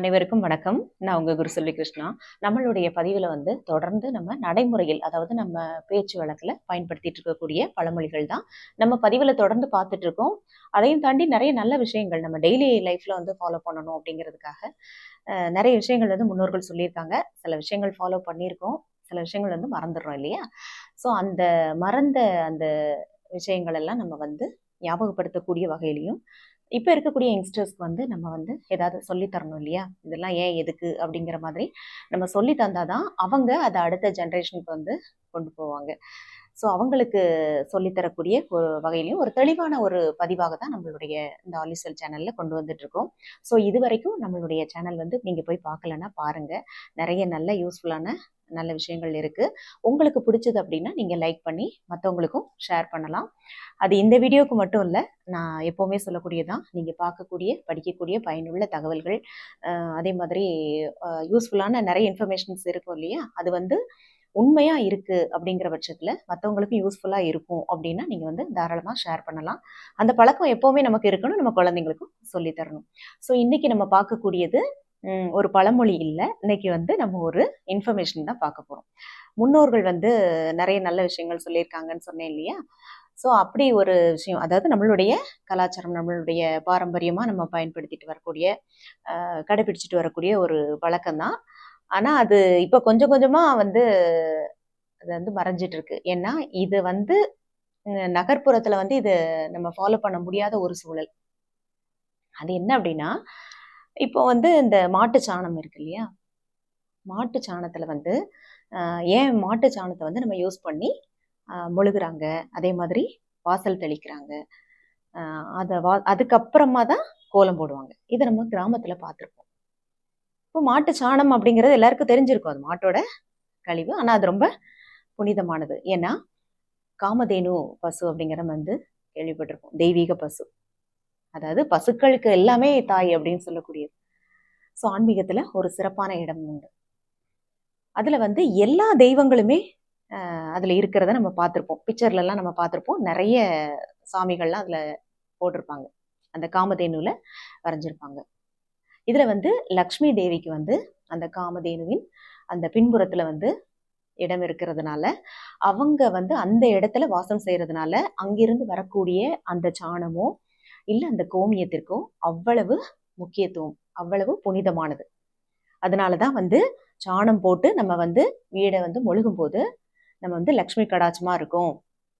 அனைவருக்கும் வணக்கம். நான் உங்கள் குரு சொல்லி கிருஷ்ணா. நம்மளுடைய பதிவில் வந்து தொடர்ந்து நம்ம நடைமுறையில் அதாவது நம்ம பேச்சு வழக்கில் பயன்படுத்திட்டு இருக்கக்கூடிய பழமொழிகள் தான் நம்ம பதிவில் தொடர்ந்து பார்த்துட்டு இருக்கோம். அதையும் தாண்டி நிறைய நல்ல விஷயங்கள் நம்ம டெய்லி லைஃப்பில் வந்து ஃபாலோ பண்ணணும் அப்படிங்கிறதுக்காக நிறைய விஷயங்கள் வந்து முன்னோர்கள் சொல்லியிருக்காங்க. சில விஷயங்கள் ஃபாலோ பண்ணியிருக்கோம். சில விஷயங்கள் வந்து மறந்துடுறோம் இல்லையா? ஸோ அந்த மறந்த அந்த விஷயங்கள் எல்லாம் நம்ம வந்து ஞாபகப்படுத்தக்கூடிய வகையிலையும் இப்போ இருக்கக்கூடிய யங்ஸ்டர்ஸ்க்கு வந்து நம்ம வந்து ஏதாவது சொல்லி தரணும் இல்லையா? இதெல்லாம் ஏன் எதுக்கு அப்படிங்கிற மாதிரி நம்ம சொல்லி தந்தாதான் அவங்க அதை அடுத்த ஜென்ரேஷனுக்கு வந்து கொண்டு போவாங்க. ஸோ அவங்களுக்கு சொல்லித்தரக்கூடிய ஒரு வகையிலையும் ஒரு தெளிவான ஒரு பதிவாக தான் நம்மளுடைய இந்த ஆலிசல் சேனலில் கொண்டு வந்துட்டு இருக்கோம் ஸோ இது வரைக்கும் நம்மளுடைய சேனல் வந்து நீங்கள் போய் பார்க்கலன்னா பாருங்கள் நிறைய நல்ல யூஸ்ஃபுல்லான நல்ல விஷயங்கள் இருக்குது உங்களுக்கு பிடிச்சது அப்படின்னா நீங்கள் லைக் பண்ணி மற்றவங்களுக்கும் ஷேர் பண்ணலாம். அது இந்த வீடியோவுக்கு மட்டும் இல்லை நான் எப்போவுமே சொல்லக்கூடியதான் நீங்கள் பார்க்கக்கூடிய படிக்கக்கூடிய பயனுள்ள தகவல்கள் அதே மாதிரி யூஸ்ஃபுல்லான நிறைய இன்ஃபர்மேஷன்ஸ் இருக்கும் இல்லையா? அது வந்து உண்மையாக இருக்குது அப்படிங்கிற பட்சத்தில் மற்றவங்களுக்கும் யூஸ்ஃபுல்லாக இருக்கும் அப்படின்னா நீங்கள் வந்து தாராளமாக ஷேர் பண்ணலாம். அந்த பழக்கம் எப்போவுமே நமக்கு இருக்கணும் நம்ம குழந்தைங்களுக்கும் சொல்லித் தரணும். ஸோ இன்றைக்கி நம்ம பார்க்கக்கூடியது ஒரு பழமொழி இல்லை. இன்னைக்கு வந்து நம்ம ஒரு இன்ஃபர்மேஷன் தான் பார்க்க போகிறோம் முன்னோர்கள் வந்து நிறைய நல்ல விஷயங்கள் சொல்லியிருக்காங்கன்னு சொன்னேன் இல்லையா? ஸோ அப்படி ஒரு விஷயம் அதாவது நம்மளுடைய கலாச்சாரம் நம்மளுடைய பாரம்பரியமாக நம்ம பயன்படுத்திட்டு வரக்கூடிய கடைபிடிச்சிட்டு வரக்கூடிய ஒரு பழக்கம் தான் ஆனால் அது இப்போ கொஞ்சம் கொஞ்சமாக வந்து அது வந்து மறைஞ்சிட்டு இருக்கு ஏன்னா இது வந்து நகர்ப்புறத்தில் நகர்ப்புறத்துல வந்து இது நம்ம ஃபாலோ பண்ண முடியாத ஒரு சூழல். அது என்ன அப்படின்னா இப்போ வந்து இந்த மாட்டு சாணம் இருக்கு இல்லையா? மாட்டு சாணத்துல வந்து ஏன் மாட்டு சாணத்தை வந்து நம்ம யூஸ் பண்ணி மொழுகிறாங்க மொழுகுறாங்க? அதே மாதிரி வாசல் தெளிக்கிறாங்க. அதை வா அதுக்கப்புறமா தான் கோலம் போடுவாங்க. இதை நம்ம கிராமத்துல பார்த்துருப்போம். இப்போ மாட்டு சாணம் அப்படிங்கிறது எல்லாருக்கும் தெரிஞ்சிருக்கும். அது மாட்டோட கழிவு. ஆனால் அது ரொம்ப புனிதமானது. ஏன்னா காமதேனு பசு அப்படிங்கிற நம்ம வந்து கேள்விப்பட்டிருக்கோம் தெய்வீக பசு. அதாவது பசுக்களுக்கு எல்லாமே தாய் அப்படின்னு சொல்லக்கூடியது. ஸோ ஆன்மீகத்தில் ஒரு சிறப்பான இடம் உண்டு. அதில் வந்து எல்லா தெய்வங்களுமே அதில் இருக்கிறத நம்ம பார்த்துருப்போம். பிக்சர்லலாம் நம்ம பார்த்துருப்போம். நிறைய சாமிகள்லாம் அதில் போட்டிருப்பாங்க. அந்த காமதேனுல வரைஞ்சிருப்பாங்க. இதில் வந்து லக்ஷ்மி தேவிக்கு வந்து அந்த காமதேனுவின் அந்த பின்புறத்தில் வந்து இடம் இருக்கிறதுனால அவங்க வந்து அந்த இடத்துல வாசம் செய்கிறதுனால அங்கிருந்து வரக்கூடிய அந்த சாணமோ இல்லை அந்த கோமியத்திற்கோ அவ்வளவு முக்கியத்துவம் அவ்வளவு புனிதமானது. அதனால தான் வந்து சாணம் போட்டு நம்ம வந்து வீடை வந்து மொழுகும் போது நம்ம வந்து லக்ஷ்மி கடாச்சமாக இருக்கும்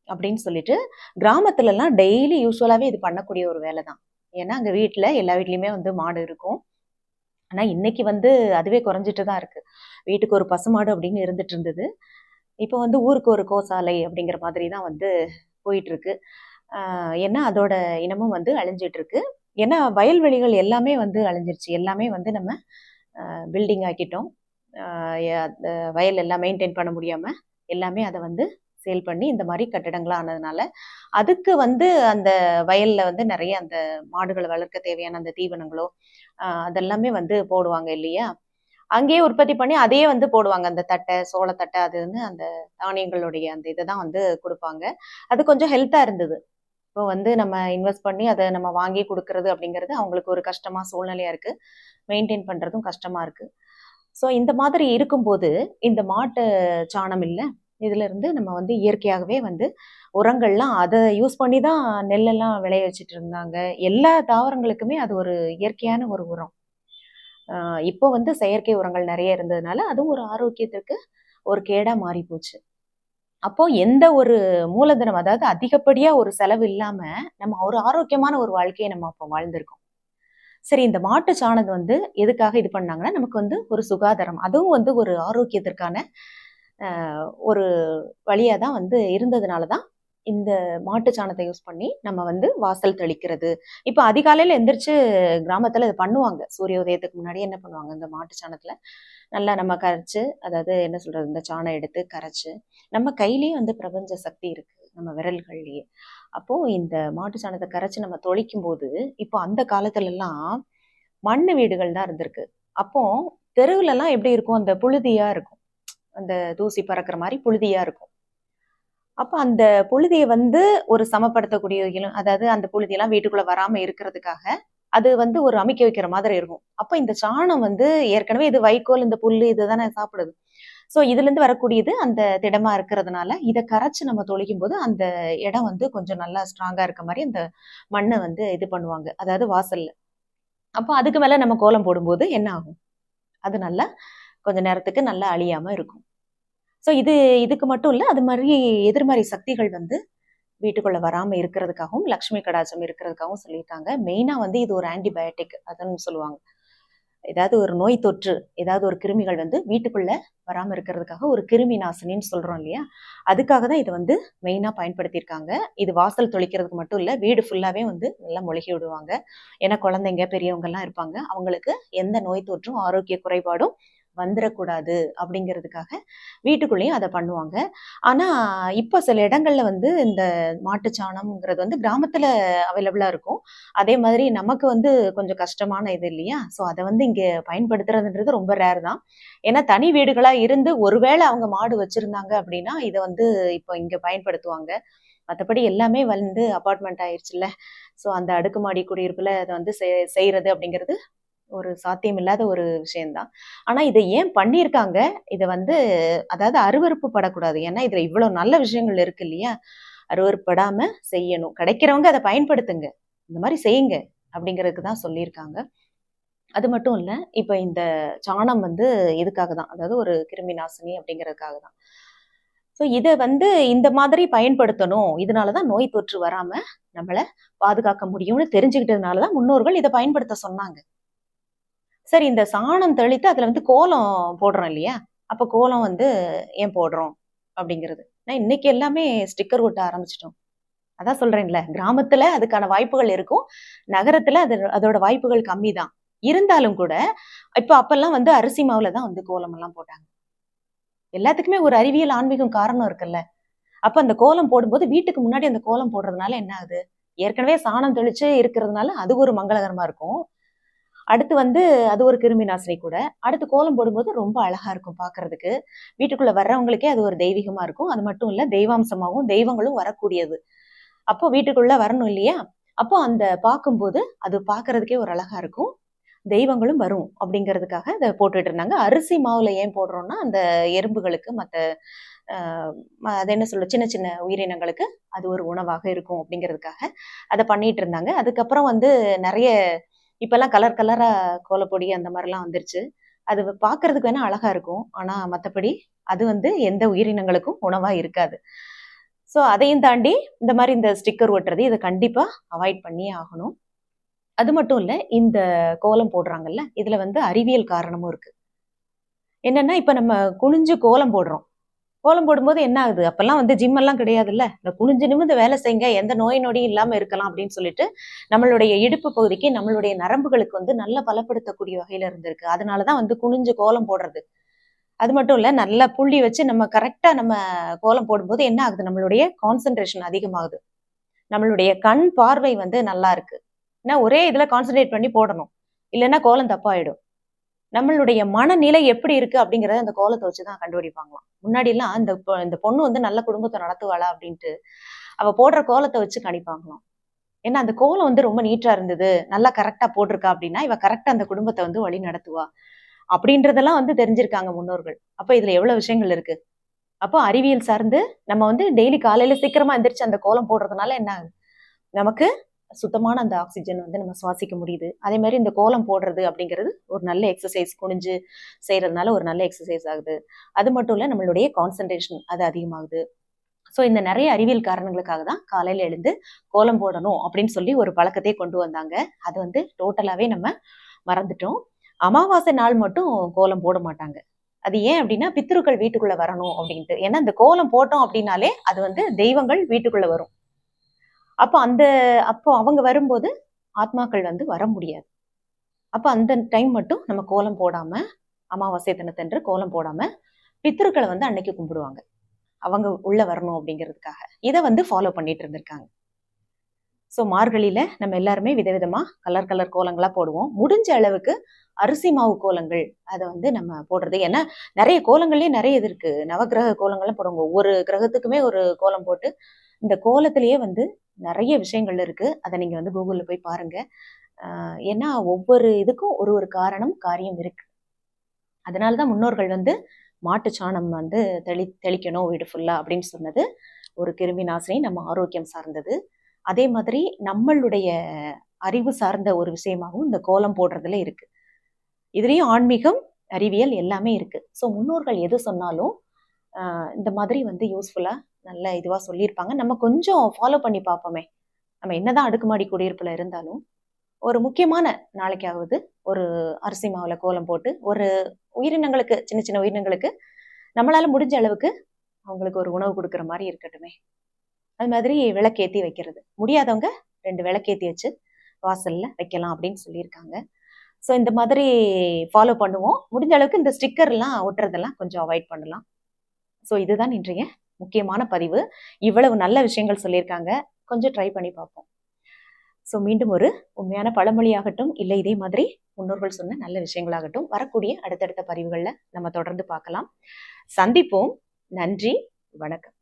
அப்படின்னு சொல்லிட்டு கிராமத்துலலாம் டெய்லி யூஸ்வலாகவே இது பண்ணக்கூடிய ஒரு வேலை தான் ஏன்னா அங்கே வீட்டில் எல்லா வீட்லேயுமே வந்து மாடு இருக்கும். ஆனால் இன்னைக்கு வந்து அதுவே குறைஞ்சிட்டு தான் இருக்குது வீட்டுக்கு ஒரு பசுமாடு அப்படின்னு இருந்துட்டு இருந்தது. இப்போ வந்து ஊருக்கு ஒரு கோசாலை அப்படிங்கிற மாதிரி தான் வந்து போயிட்டுருக்கு ஏன்னா அதோட இனமும் வந்து அழிஞ்சிட்ருக்கு ஏன்னா வயல்வெளிகள் எல்லாமே வந்து அழிஞ்சிருச்சு. எல்லாமே வந்து நம்ம பில்டிங் ஆக்கிட்டோம். அந்த வயல் எல்லாம் மெயின்டைன் பண்ண முடியாமல் எல்லாமே அதை வந்து சேல் பண்ணி இந்த மாதிரி கட்டடங்களா ஆனதுனால அதுக்கு வந்து அந்த வயல்ல வந்து நிறைய அந்த மாடுகளை வளர்க்க தேவையான அந்த தீவனங்களோ அதெல்லாமே வந்து போடுவாங்க இல்லையா? அங்கேயே உற்பத்தி பண்ணி அதையே வந்து போடுவாங்க. அந்த தட்டை சோளத்தட்டை அதுன்னு அந்த தானியங்களுடைய அந்த இதை தான் வந்து கொடுப்பாங்க. அது கொஞ்சம் ஹெல்த்தா இருந்தது. இப்போ வந்து நம்ம இன்வெஸ்ட் பண்ணி அதை நம்ம வாங்கி கொடுக்கறது அப்படிங்கிறது அவங்களுக்கு ஒரு கஷ்டமா சூழ்நிலையா இருக்கு. மெயின்டைன் பண்றதும் கஷ்டமா இருக்கு. ஸோ இந்த மாதிரி இருக்கும்போது இந்த மாட்டு சாணம் இல்லை? இதுல இருந்து நம்ம வந்து இயற்கையாகவே வந்து உரங்கள்லாம் அதை யூஸ் பண்ணி தான் நெல்லெல்லாம் விளைய வச்சுட்டு இருந்தாங்க. எல்லா தாவரங்களுக்குமே அது ஒரு இயற்கையான ஒரு உரம். ஆஹ் இப்போ வந்து செயற்கை உரங்கள் நிறைய இருந்ததுனால அதுவும் ஒரு ஆரோக்கியத்திற்கு ஒரு கேடா மாறி போச்சு. அப்போ எந்த ஒரு மூலதனம் அதாவது அதிகப்படியா ஒரு செலவு இல்லாம நம்ம ஒரு ஆரோக்கியமான ஒரு வாழ்க்கையை நம்ம அப்போ வாழ்ந்திருக்கோம். சரி இந்த மாட்டு சாணம் வந்து எதுக்காக இது பண்ணாங்கன்னா நமக்கு வந்து ஒரு சுகாதாரம் அதுவும் வந்து ஒரு ஆரோக்கியத்திற்கான ஒரு வழியாக தான் வந்து இருந்ததுனால தான் இந்த மாட்டு சாணத்தை யூஸ் பண்ணி நம்ம வந்து வாசல் தெளிக்கிறது. இப்போ அதிகாலையில் எந்திரிச்சு கிராமத்தில் இது பண்ணுவாங்க. சூரிய உதயத்துக்கு முன்னாடி என்ன பண்ணுவாங்க? இந்த மாட்டு சாணத்தில் நல்லா நம்ம கரைச்சு அதாவது என்ன சொல்கிறது இந்த சாணம் எடுத்து கரைச்சு நம்ம கையிலேயே வந்து பிரபஞ்ச சக்தி இருக்குது நம்ம விரல்கள்லேயே. அப்போது இந்த மாட்டு சாணத்தை கரைச்சி நம்ம தொளிக்கும் போது இப்போ அந்த காலத்துலலாம் மண் வீடுகள் தான் இருந்திருக்கு. அப்போ தெருவுலலாம் எப்படி இருக்கும்? அந்த புழுதியா இருக்கும். அந்த தூசி பறக்கிற மாதிரி புழுதியா இருக்கும். அப்ப அந்த புழுதியை வந்து ஒரு சமப்படுத்தக்கூடிய இலம்- அதாவது அந்த புழுதியெல்லாம் வீட்டுக்குள்ள வராம இருக்கிறதுக்காக அது வந்து ஒரு அமைக்க வைக்கிற மாதிரி இருக்கும். அப்ப இந்த சாணம் வந்து ஏற்கனவே இது வைக்கோல் இந்த புல்லு இதுதானே சாப்பிடுது. ஸோ இதுல இருந்து வரக்கூடியது அந்த திடமா இருக்கிறதுனால இதை கரைச்சு நம்ம தொழிக்கும் போது அந்த இடம் வந்து கொஞ்சம் நல்லா ஸ்ட்ராங்கா இருக்க மாதிரி அந்த மண்ணை வந்து இது பண்ணுவாங்க. அதாவது வாசல்ல. அப்போ அதுக்கு மேல நம்ம கோலம் போடும்போது என்ன ஆகும்? அது நல்லா கொஞ்ச நேரத்துக்கு நல்லா அழியாம இருக்கும். ஸோ இது இதுக்கு மட்டும் இல்லை அது மாதிரி எதிர்மறை சக்திகள் வந்து வீட்டுக்குள்ள வராம இருக்கிறதுக்காகவும் லக்ஷ்மி கடாச்சம் இருக்கிறதுக்காகவும் சொல்லியிருக்காங்க மெயினா வந்து இது ஒரு ஆன்டிபயோட்டிக் அதுன்னு சொல்லுவாங்க. ஏதாவது ஒரு நோய் தொற்று ஏதாவது ஒரு கிருமிகள் வந்து வீட்டுக்குள்ள வராமல் இருக்கிறதுக்காக ஒரு கிருமி நாசினின்னு சொல்றோம் இல்லையா? அதுக்காக தான் இதை வந்து மெயினா பயன்படுத்தியிருக்காங்க. இது வாசல் தொளிக்கிறதுக்கு மட்டும் இல்ல வீடு ஃபுல்லாவே வந்து நல்லா மொழிகி விடுவாங்க. ஏன்னா குழந்தைங்க பெரியவங்கெல்லாம் இருப்பாங்க. அவங்களுக்கு எந்த நோய் தொற்றும் ஆரோக்கிய குறைபாடும் வந்துடக்கூடாது அப்படிங்கிறதுக்காக வீட்டுக்குள்ளேயும் அதை பண்ணுவாங்க. ஆனால் இப்போ சில இடங்களில் வந்து இந்த மாட்டுச்சாணம்ங்கிறது வந்து கிராமத்தில் அவைலபிளா இருக்கும். அதே மாதிரி நமக்கு வந்து கொஞ்சம் கஷ்டமான இது இல்லையா? ஸோ அதை வந்து இங்கே பயன்படுத்துறதுன்றது ரொம்ப ரேர் தான். ஏன்னா தனி வீடுகளாக இருந்து ஒருவேளை அவங்க மாடு வச்சுருந்தாங்க அப்படின்னா இதை வந்து இப்போ இங்கே பயன்படுத்துவாங்க. மற்றபடி எல்லாமே வந்து அப்பார்ட்மெண்ட் ஆயிடுச்சுல்ல ஸோ அந்த அடுக்குமாடி குடியிருப்புல அதை வந்து செய்யறது அப்படிங்கிறது ஒரு சாத்தியம் இல்லாத ஒரு விஷயம்தான். ஆனா இதை ஏன் பண்ணியிருக்காங்க? இதை வந்து அதாவது அருவறுப்பு படக்கூடாது ஏன்னா இதுல இவ்வளவு நல்ல விஷயங்கள் இருக்கு இல்லையா? அருவறுப்படாம செய்யணும். கிடைக்கிறவங்க அதை பயன்படுத்துங்க. இந்த மாதிரி செய்யுங்க அப்படிங்கிறதுக்கு தான் சொல்லியிருக்காங்க. அது மட்டும் இல்லை இப்போ இந்த சாணம் வந்து இதுக்காக தான்? அதாவது ஒரு கிருமி நாசினி அப்படிங்கிறதுக்காக தான். ஸோ இதை வந்து இந்த மாதிரி பயன்படுத்தணும். இதனால தான் நோய் தொற்று வராமல் நம்மளை பாதுகாக்க முடியும்னு தெரிஞ்சுக்கிட்டதுனால தான் முன்னோர்கள் இதை பயன்படுத்த சொன்னாங்க. சரி இந்த சாணம் தெளித்து அதுல வந்து கோலம் போடுறோம் இல்லையா? அப்ப கோலம் வந்து ஏன் போடுறோம்? அப்படிங்கிறது. நான் இன்னைக்கு எல்லாமே ஸ்டிக்கர் ஒட்ட ஆரம்பிச்சிட்டோம். அதான் சொல்றேன்ல கிராமத்துல அதுக்கான வாய்ப்புகள் இருக்கும். நகரத்துல அது அதோட வாய்ப்புகள் கம்மி தான் இருந்தாலும் கூட இப்ப அப்பெல்லாம் வந்து அரிசி மாவுல தான் வந்து கோலம் எல்லாம் போட்டாங்க. எல்லாத்துக்குமே ஒரு அறிவியல் ஆன்மீகம் காரணம் இருக்குல்ல. அப்ப அந்த கோலம் போடும்போது வீட்டுக்கு முன்னாடி அந்த கோலம் போடுறதுனால என்ன ஆகுது? ஏற்கனவே சாணம் தெளிச்சு இருக்கிறதுனால அது ஒரு மங்களகரமா இருக்கும். அடுத்து வந்து அது ஒரு கிருமி நாசினி கூட. அடுத்து கோலம் போடும்போது ரொம்ப அழகா இருக்கும் பாக்குறதுக்கு. வீட்டுக்குள்ள வர்றவங்களுக்கே அது ஒரு தெய்வீகமா இருக்கும். அது மட்டும் இல்ல தெய்வாம்சமாகவும் தெய்வங்களும் வரக்கூடியது. அப்போ வீட்டுக்குள்ள வரணும் இல்லையா? அப்போ அந்த பார்க்கும்போது அது பாக்குறதுக்கே ஒரு அழகா இருக்கும். தெய்வங்களும் வரும் அப்படிங்கிறதுக்காக அதை போட்டுட்டு இருந்தாங்க. அரிசி மாவுல ஏன் போடுறோம்னா அந்த எறும்புகளுக்கு மற்ற அது என்ன சொல்ல சின்ன சின்ன உயிரினங்களுக்கு அது ஒரு உணவாக இருக்கும் அப்படிங்கிறதுக்காக அதை பண்ணிட்டு இருந்தாங்க. அதுக்கப்புறம் வந்து நிறைய இப்போல்லாம் கலர் கலராக கோலப்பொடி அந்த மாதிரிலாம் வந்துருச்சு. அது பார்க்கறதுக்கு வேணால் அழகாக இருக்கும். ஆனால் மற்றபடி அது வந்து எந்த உயிரினங்களுக்கும் உணவாக இருக்காது. ஸோ அதையும் தாண்டி இந்த மாதிரி இந்த ஸ்டிக்கர் ஒட்டுறது இதை கண்டிப்பாக அவாய்ட் பண்ணியே ஆகணும். அது மட்டும் இல்லை இந்த கோலம் போடுறாங்கல்ல இதில் வந்து அறிவியல் காரணமும் இருக்குது என்னென்னா இப்போ நம்ம குனிஞ்சு கோலம் போடுறோம். கோலம் போடும்போது என்ன ஆகுது? அப்பெல்லாம் வந்து ஜிம் எல்லாம் கிடையாதுல்ல. இந்த குனிஞ்சு நிமிந்து வேலை செய்யுங்க. எந்த நோய் நொடியும் இல்லாம இருக்கலாம் அப்படின்னு சொல்லிட்டு நம்மளுடைய இடுப்பு பகுதிக்கு நம்மளுடைய நரம்புகளுக்கு வந்து நல்ல பலப்படுத்தக்கூடிய வகையில இருந்திருக்கு. அதனாலதான் வந்து குனிஞ்சு கோலம் போடுறது. அது மட்டும் இல்ல நல்லா புள்ளி வச்சு நம்ம கரெக்டா நம்ம கோலம் போடும்போது என்ன ஆகுது? நம்மளுடைய கான்சென்ட்ரேஷன் அதிகமாகுது. நம்மளுடைய கண் பார்வை வந்து நல்லா இருக்கு. ஏன்னா ஒரே இதுல கான்சென்ட்ரேட் பண்ணி போடணும். இல்லைன்னா கோலம் தப்பாயிடும். நம்மளுடைய மனநிலை எப்படி இருக்கு அப்படிங்கறத அந்த கோலத்தை வச்சுதான் கண்டுபிடிப்பாங்களாம். முன்னாடி எல்லாம் இந்த இந்த பொண்ணு வந்து நல்ல குடும்பத்தை நடத்துவாளா அப்படின்ட்டு அவ போடுற கோலத்தை வச்சு கணிப்பாங்களாம். ஏன்னா அந்த கோலம் வந்து ரொம்ப நீட்டா இருந்தது நல்லா கரெக்டா போட்டிருக்கா அப்படின்னா இவ கரெக்டா அந்த குடும்பத்தை வந்து வழி நடத்துவா. அப்படின்றதெல்லாம் வந்து தெரிஞ்சிருக்காங்க முன்னோர்கள். அப்ப இதுல எவ்வளவு விஷயங்கள் இருக்கு? அப்போ அறிவியல் சார்ந்து நம்ம வந்து டெய்லி காலையில சீக்கிரமா எந்திரிச்சு அந்த கோலம் போடுறதுனால என்ன ஆகுது? நமக்கு சுத்தமான அந்த ஆக்சிஜன் வந்து நம்ம சுவாசிக்க முடியுது. அதே மாதிரி இந்த கோலம் போடுறது அப்படிங்கிறது ஒரு நல்ல எக்ஸசைஸ் குனிஞ்சு செய்யறதுனால ஒரு நல்ல எக்ஸசைஸ் ஆகுது. அது மட்டும் இல்லை நம்மளுடைய கான்சன்ட்ரேஷன் அது அதிகமாகுது. ஸோ இந்த நிறைய அறிவியல் காரணங்களுக்காக தான் காலையில் எழுந்து கோலம் போடணும் அப்படின்னு சொல்லி ஒரு பழக்கத்தை கொண்டு வந்தாங்க. அது வந்து டோட்டலாகவே நம்ம மறந்துட்டோம். அமாவாசை நாள் மட்டும் கோலம் போட மாட்டாங்க. அது ஏன் அப்படின்னா பித்ருக்கள் வீட்டுக்குள்ள வரணும் அப்படின்ட்டு. ஏன்னா இந்த கோலம் போட்டோம் அப்படின்னாலே அது வந்து தெய்வங்கள் வீட்டுக்குள்ள வரும். அப்போ அந்த அப்போ அவங்க வரும்போது ஆத்மாக்கள் வந்து வர முடியாது. அப்போ அந்த டைம் மட்டும் நம்ம கோலம் போடாம அமாவாசை தினத்தன்று கோலம் போடாம பித்திருக்களை வந்து அன்னைக்கு கும்பிடுவாங்க. அவங்க உள்ள வரணும் அப்படிங்கிறதுக்காக. இதை வந்து ஃபாலோ பண்ணிட்டு இருந்திருக்காங்க. ஸோ மார்கழியில நம்ம எல்லாருமே விதவிதமா கலர் கலர் கோலங்களா போடுவோம். முடிஞ்ச அளவுக்கு அரிசி மாவு கோலங்கள் அதை வந்து நம்ம போடுறது. ஏன்னா நிறைய கோலங்கள்லயே நிறைய இது இருக்கு. நவகிரக கோலங்கள்லாம் போடுவோம் ஒவ்வொரு கிரகத்துக்குமே ஒரு கோலம் போட்டு இந்த கோலத்திலேயே வந்து நிறைய விஷயங்கள் இருக்கு. அதை நீங்க வந்து கூகுளில் போய் பாருங்க. ஏன்னா ஒவ்வொரு இதுக்கும் ஒரு ஒரு காரணம் காரியம் இருக்கு. அதனால தான் முன்னோர்கள் வந்து மாட்டு சாணம் வந்து தெளி தெளிக்கணும் வீடு ஃபுல்லா அப்படின்னு சொன்னது ஒரு கிருமி நாசினி நம்ம ஆரோக்கியம் சார்ந்தது. அதே மாதிரி நம்மளுடைய அறிவு சார்ந்த ஒரு விஷயமாகவும் இந்த கோலம் போடுறதுல இருக்கு. இதுலேயும் ஆன்மீகம் அறிவியல் எல்லாமே இருக்கு. ஸோ முன்னோர்கள் எது சொன்னாலும் இந்த மாதிரி வந்து யூஸ்ஃபுல்லாக நல்ல இதுவாக சொல்லியிருப்பாங்க. நம்ம கொஞ்சம் ஃபாலோ பண்ணி பார்ப்போமே. நம்ம என்னதான் அடுக்குமாடி குடியிருப்பில் இருந்தாலும் ஒரு முக்கியமான நாளைக்காவது ஒரு அரிசி மாவில் கோலம் போட்டு ஒரு உயிரினங்களுக்கு சின்ன சின்ன உயிரினங்களுக்கு நம்மளால முடிஞ்ச அளவுக்கு அவங்களுக்கு ஒரு உணவு கொடுக்குற மாதிரி இருக்கட்டுமே. அது மாதிரி விளக்கேத்தி வைக்கிறது. முடியாதவங்க ரெண்டு விளக்கேத்தி வச்சு வாசல்ல வைக்கலாம் அப்படின்னு சொல்லியிருக்காங்க. ஸோ இந்த மாதிரி ஃபாலோ பண்ணுவோம். முடிஞ்ச அளவுக்கு இந்த ஸ்டிக்கர்லாம் ஒட்டுறதெல்லாம் கொஞ்சம் அவாய்ட் பண்ணலாம். ஸோ இதுதான் இன்றைய முக்கியமான பதிவு. இவ்வளவு நல்ல விஷயங்கள் சொல்லியிருக்காங்க. கொஞ்சம் ட்ரை பண்ணி பார்ப்போம். ஸோ மீண்டும் ஒரு உண்மையான பழமொழியாகட்டும் இல்லை இதே மாதிரி முன்னோர்கள் சொன்ன நல்ல விஷயங்களாகட்டும் வரக்கூடிய அடுத்தடுத்த பதிவுகளில் நம்ம தொடர்ந்து பார்க்கலாம். சந்திப்போம். நன்றி. வணக்கம்.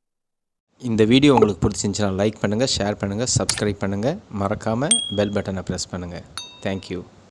இந்த வீடியோ உங்களுக்கு பிடிச்சிருந்துச்சுன்னா லைக் பண்ணுங்கள் ஷேர் பண்ணுங்கள் சப்ஸ்கிரைப் பண்ணுங்கள் மறக்காமல் பெல் பட்டனை ப்ரெஸ் பண்ணுங்கள் தேங்க்யூ